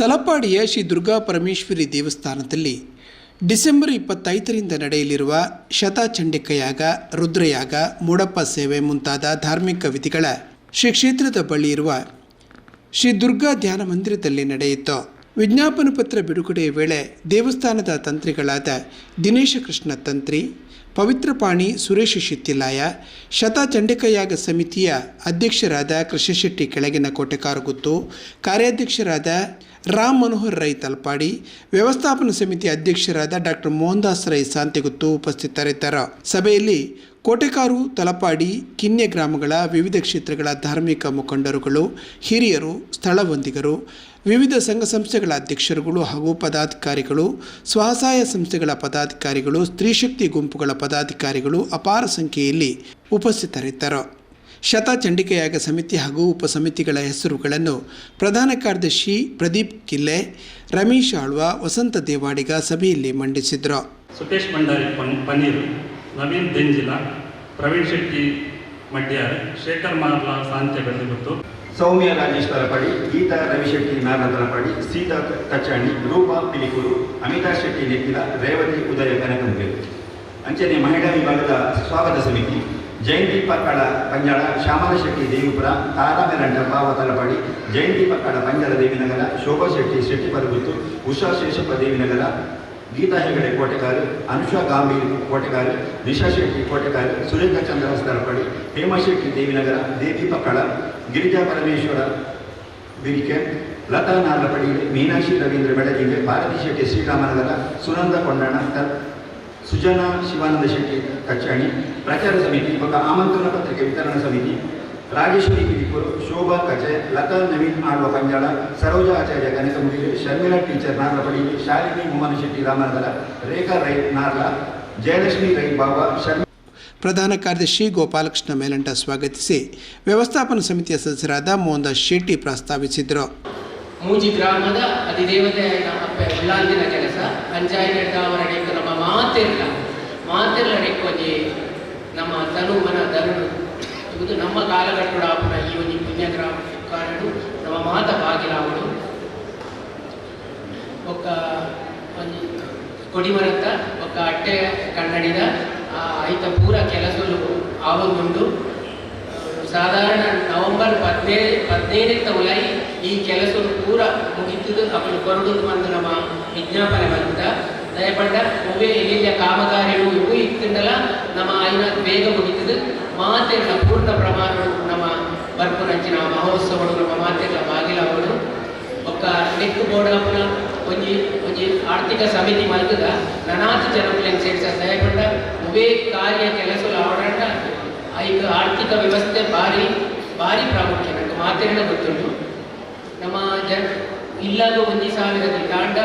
ತಲಪಾಡಿಯ ಶ್ರೀ ದುರ್ಗಾ ಪರಮೇಶ್ವರಿ ದೇವಸ್ಥಾನದಲ್ಲಿ ಡಿಸೆಂಬರ್ ಇಪ್ಪತ್ತೈದರಿಂದ ನಡೆಯಲಿರುವ ಶತಚಂಡಿಕಯಾಗ, ರುದ್ರಯಾಗ, ಮೂಡಪ್ಪ ಸೇವೆ ಮುಂತಾದ ಧಾರ್ಮಿಕ ವಿಧಿಗಳ ಶ್ರೀ ಕ್ಷೇತ್ರದ ಬಳಿ ಇರುವ ಶ್ರೀ ದುರ್ಗಾ ಧ್ಯಾನ ಮಂದಿರದಲ್ಲಿ ನಡೆಯಿತು. ವಿಜ್ಞಾಪನ ಪತ್ರ ಬಿಡುಗಡೆಯ ವೇಳೆ ದೇವಸ್ಥಾನದ ತಂತ್ರಿಗಳಾದ ದಿನೇಶ ಕೃಷ್ಣ ತಂತ್ರಿ ಪವಿತ್ರಪಾಣಿ ಸುರೇಶ ಶಿತ್ತಿಲಾಯ ಶತಚಂಡಿಕಯಾಗ ಸಮಿತಿಯ ಅಧ್ಯಕ್ಷರಾದ ಕೃಷ್ಣಶೆಟ್ಟಿ ಕೆಳಗಿನ ಕೋಟೆಕಾರಗುತ್ತು, ಕಾರ್ಯಾಧ್ಯಕ್ಷರಾದ ರಾಮ್ ಮನೋಹರ್ ರೈ ತಲಪಾಡಿ, ವ್ಯವಸ್ಥಾಪನ ಸಮಿತಿ ಅಧ್ಯಕ್ಷರಾದ ಡಾಕ್ಟರ್ ಮೋಹನ್ದಾಸ್ ರೈ ಸಾಂತೆಗುತ್ತು ಉಪಸ್ಥಿತರಿದ್ದರು. ಸಭೆಯಲ್ಲಿ ಕೋಟೆಕಾರು, ತಲಪಾಡಿ, ಕಿನ್ಯ ಗ್ರಾಮಗಳ ವಿವಿಧ ಕ್ಷೇತ್ರಗಳ ಧಾರ್ಮಿಕ ಮುಖಂಡರುಗಳು, ಹಿರಿಯರು, ಸ್ಥಳವಂದಿಗರು, ವಿವಿಧ ಸಂಘ ಸಂಸ್ಥೆಗಳ ಅಧ್ಯಕ್ಷರುಗಳು ಹಾಗೂ ಪದಾಧಿಕಾರಿಗಳು, ಸ್ವಸಹಾಯ ಸಂಸ್ಥೆಗಳ ಪದಾಧಿಕಾರಿಗಳು ಸ್ತ್ರೀಶಕ್ತಿ ಗುಂಪುಗಳ ಪದಾಧಿಕಾರಿಗಳು ಅಪಾರ ಸಂಖ್ಯೆಯಲ್ಲಿ ಉಪಸ್ಥಿತರಿದ್ದರು. ಶತಚಂಡಿಕೆಯಾಗ ಸಮಿತಿ ಹಾಗೂ ಉಪಸಮಿತಿಗಳ ಹೆಸರುಗಳನ್ನು ಪ್ರಧಾನ ಕಾರ್ಯದರ್ಶಿ ಪ್ರದೀಪ್ ಕಿಲ್ಲೆ ರಮೇಶ್ ಆಳ್ವ ವಸಂತ ದೇವಾಡಿಗ ಸಭೆಯಲ್ಲಿ ಮಂಡಿಸಿದರು. ಸುಖೇಶ್ ಭಂಡಾರಿ ಪನ್ನೀರ್ ಪನ್ನೀರು ನವೀನ್ ದೆಂಜಿಲ ಪ್ರವೀಣ್ ಶೆಟ್ಟಿ ಮಡ್ಯಾರ್ ಶೇಖರ್ ಮಾರ್ಲಾ ಸಾಂತ್ಯ ಬೆಳೆದುಗುತ್ತು ಸೌಮ್ಯ ರಾಜೇಶ್ವರ ಪಡಿ ಗೀತಾ ರವಿಶೆಟ್ಟಿ ಪಡಿ ಸೀತಾ ಕಚಾಣಿ ರೂಪಾ ಪಿಲಿಕೂರು ಅಮಿತಾ ಶೆಟ್ಟಿ ನೆಕ್ಕಿಲ ರೇವತಿ ಉದಯ ಕನಕಂಬೆ ಅಂಚನೆ ಮಹಿಳಾ ವಿಭಾಗದ ಸ್ವಾಗತ ಸಮಿತಿ. ಜಯಂತಿ ಪಕ್ಕಡ ಪಂಜಾಳ ಶ್ಯಾಮಲ ಶೆಟ್ಟಿ ದೇವಿಪುರ ತಾರಾ ಮೆರಂಟ ಪಾವ ತಲಪಾಡಿ ಜಯಂತಿ ಪಕ್ಕಡ ಪಂಜಾಳ ದೇವಿನಗರ ಶೋಭಾ ಶೆಟ್ಟಿ ಶೆಟ್ಟಿ ಪರಗುತ್ತು ಉಷಾ ಶೇಷಪ್ಪ ದೇವಿನಗರ, ಗೀತಾ ಹೆಗಡೆ ಕೋಟೆಕಾರು ಅನುಷಾ ಗಾಂಭೀರ್ ಕೋಟೆಕಾರು ದಿಶಾ ಶೆಟ್ಟಿ ಕೋಟೆಕಾರು ಸುರೇಂದ್ರ ಚಂದ್ರ ಸ್ಥಳಪಡಿ ಹೇಮಶೆಟ್ಟಿ ದೇವಿನಗರ ದೇವಿ ಪಕ್ಕಳ ಗಿರಿಜಾ ಪರಮೇಶ್ವರ ಬಿರಿಕೆ ಲತಾ ನಾರ್ಲಪಡಿ ಮೀನಾಕ್ಷಿ ರವೀಂದ್ರ ಬೆಳದಿಂಗೆ ಭಾರತಿ ಶೆಟ್ಟಿ ಶ್ರೀರಾಮನಗರ, ಸುನಂದ ಕೊಂಡಣ ಸುಜನಾ ಶಿವಾನಂದ ಶೆಟ್ಟಿ ಕಚ್ಚಾಣಿ ಪ್ರಚಾರ ಸಮಿತಿ ಮತ್ತು ಆಮಂತ್ರಣ ಪತ್ರಿಕೆ ವಿತರಣಾ ಸಮಿತಿ ರಾಜೇಶ್ವರಿ ಕಿರಿಪುರು ಶೋಭಾ ಕಚೆ ಲತಾ ನವೀನ್ ಆಳ್ವ ಪಂಜಾಳ ಸರೋಜಾ ಆಚಾರ್ಯ ಕನಕಮುಗಿಲು ಶರ್ಮಿಳಾ ಟೀಚರ್ ನಾರ್ಲಪಡಿ ಶಾಲಿನಿ ಮೋಹನ ಶೆಟ್ಟಿ ರಾಮನಗರ ರೇಖಾ ರೈ ನಾರ್ಲ ಜಯಲಕ್ಷ್ಮಿ ರೈ ಬಾಬಾ ಶರ್ಮಿ ಪ್ರಧಾನ ಕಾರ್ಯದರ್ಶಿ ಗೋಪಾಲಕೃಷ್ಣ ಮೇಲಂಟ ಸ್ವಾಗತಿಸಿ ವ್ಯವಸ್ಥಾಪನಾ ಸಮಿತಿಯ ಸದಸ್ಯರಾದ ಮೋಹನ್ದಾಸ್ ಶೆಟ್ಟಿ ಪ್ರಸ್ತಾವಿಸಿದರು ಮೂಜಿ ಗ್ರಾಮದ ಅಧಿದೇವತೆಯ ಕೆಲಸ ಪಂಚಾಯತ್ ಮಾತೆಲ್ಲ ಮಾತೆಲ್ಲ ರೆಕ್ಕೊಂಜಿ ನಮ್ಮ ತನು ಮನ ಧನು ಇದು ನಮ್ಮ ಕಾಲಘಟ್ಟ ಆಪಣ ಈ ಒಂಜಿ ಪುಣ್ಯಗ್ರಾಮ ಕಾರಣ ನಮ್ಮ ಮಾತ ಬಾಗಿಲಾವಡು ಒಕ್ಕ ಒಂದು ಕೊಡಿಮರತ್ತ ಒಕ್ಕ ಅಟ್ಟೆ ಕನ್ನಡಿದ ಐತ ಪೂರ ಕೆಲಸಲು ಆವಗೊಂಡು, ಸಾಧಾರಣ ನವೆಂಬರ್ ಪದ್ನೇ ಪದ್ನೈದಕ್ಕೆ ಉಲಾಯಿ ಈ ಕೆಲಸ ಪೂರ ಮುಗಿತದ ಅವನು ಕೊರಡು ಬಂದು ನಮ್ಮ ವಿಜ್ಞಾಪನೆ ಬಂದ ದಯಪಟ್ಟ ಒಮ್ಮೆ ಎಲ್ಲಿಯ ಕಾಮಗಾರಿಗಳು ಇವು ಇತ್ತಲ್ಲ ನಮ್ಮ ಐನ ಬೇಗ ಮುಗಿತದೆ. ಮಾತೆಗಳ ಪೂರ್ಣ ಪ್ರಮಾಣ ನಮ್ಮ ಬರ್ಪುನಂಚಿನ ಮಹೋತ್ಸವಗಳು, ನಮ್ಮ ಮಾತೆಗಳ ಬಾಗಿಲ ಅವರು ಒಕ್ಕ ನೆಕ್ಕು ಬೋರ್ಡಪ್ಪನ ಒಂಜಿ ಒಂಜಿ ಆರ್ಥಿಕ ಸಮಿತಿ ಮಲ್ಗದ ನನಾಥ ಜನಪ್ಲೆನ್ ಸೇರಿಸ ದಯಪಟ್ಟ ಒಬ್ಬೇ ಕಾರ್ಯ ಕೆಲಸಲ ಆಡಾಟ ಈಗ ಆರ್ಥಿಕ ವ್ಯವಸ್ಥೆ ಬಾರಿ ಬಾರಿ ಪ್ರಾಮುಖ್ಯತೆ ನಂಗೆ ಮಾತೆಗಳ ಗೊತ್ತುಂಟು. ನಮ್ಮ ಜನ ಇಲ್ಲಾಗ ಒಂಜಿ ಸಾವಿರದ ತಾಂಡ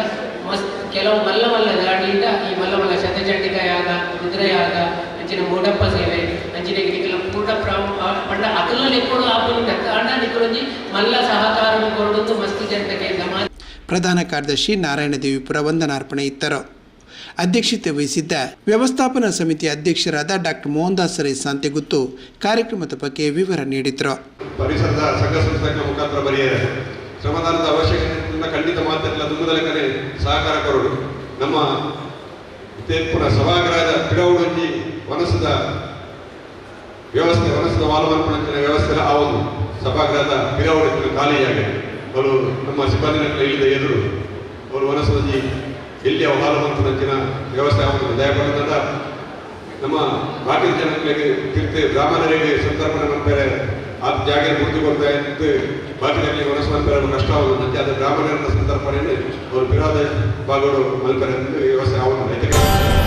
ಮಸ್ತ್ ಕೆಲವು ಮಲ್ಲ ಮಲ್ಲ ಧಾರಣಿಯಿಂದ ಈ ಮಲ್ಲ ಮಲ್ಲ ಶತಚಂಡಿಕಾಯಾಗ ರುದ್ರಯಾಗ ಅಂಚಿನ ಮೂಡಪ್ಪ ಸೇವೆ ಅಂಚಿನ ಕೆಲವು ಪೂರ್ಣ ಪ್ರಾಮ ಪಂಡ ಅಕಲಲ್ಲಿ ಕೂಡ ಆಪುಂಟ ಕಾರಣ ನಿಕರೊಂಜಿ ಮಲ್ಲ ಸಹಕಾರ ಕೊರಡೊಂದು ಮಸ್ತ್ ಜನತೆಗೆ ಸಮಾಜ ಪ್ರಧಾನ ಕಾರ್ಯದರ್ಶಿ ನಾರಾಯಣ ದೇವಿಪುರ ವಂದನಾರ್ಪಣೆ ಇತ್ತರು. ಅಧ್ಯಕ್ಷತೆ ವಹಿಸಿದ್ದ ವ್ಯವಸ್ಥಾಪನಾ ಸಮಿತಿ ಅಧ್ಯಕ್ಷರಾದ ಡಾಕ್ಟರ್ ಮೋಹನ್ ದಾಸರೈ ಸಾಂತೆಗುತ್ತು ಕಾರ್ಯಕ್ರಮದ ಬಗ್ಗೆ ವಿವರ ನೀಡಿದರು. ಪರಿಸರದ ಸಂಘ ಸಂಸ್ಥೆಗಳ ಮುಖಾಂತರ ಬರೆಯ ಶ್ರಮದಾನದ ಅವಶ್ಯಕತೆಯಿಂದ ಖಂಡಿತ ಮಾತೆಲ್ಲ ದುಮ್ಮದ ಕರೆ ಸಹಕಾರ ಕೊರಡು ನಮ್ಮ ತೇರ್ಪುರ ಸಭಾಗೃಹದ ಪಿಡವುಡಂಜಿ ವನಸದ ವ್ಯವಸ್ಥೆ, ವನಸದ ವಾಲಮರ್ಪಣಂಚಿನ ವ್ಯವಸ್ಥೆ ಆ ಒಂದು ಸಭಾಗೃಹದ ಪಿಡವುಡ ಖಾಲಿಯಾಗಿದೆ. ಅವರು ನಮ್ಮ ಸಿಬ್ಬಂದಿ ಇಲ್ಲದ ಎದುರು ಅವರು ವನಸದಂಜಿ ಎಲ್ಲಿ ವಾಲಮರ್ಪಣಂಚಿನ ವ್ಯವಸ್ಥೆ ಆಗುತ್ತದೆ ದಯಪಡುತ್ತ ನಮ್ಮ ಬಾಕಿ ಜನಗಳಿಗೆ ತೀರ್ಥ ಬ್ರಾಹ್ಮಣರಿಗೆ ಸಂತರ್ಪಣೆ ಮಾಡ್ತಾರೆ ಆ ಜಾಗ ಕುಳಿತುಕೊಳ್ತಾ ಇದ್ದು ಬಾಕಿನಲ್ಲಿ ಮನಸ್ಸು ಕಷ್ಟ ಆಗೋದಂತೆ ಅದು ಗ್ರಾಮೀಣ ಸಂದರ್ಭದಲ್ಲಿ ಅವರು ಪಿರಾದ ಬಾಗೋಡು ಮಲ್ಪರೆ ಎಂದು ವ್ಯವಸ್ಥೆ ಆಗುತ್ತದೆ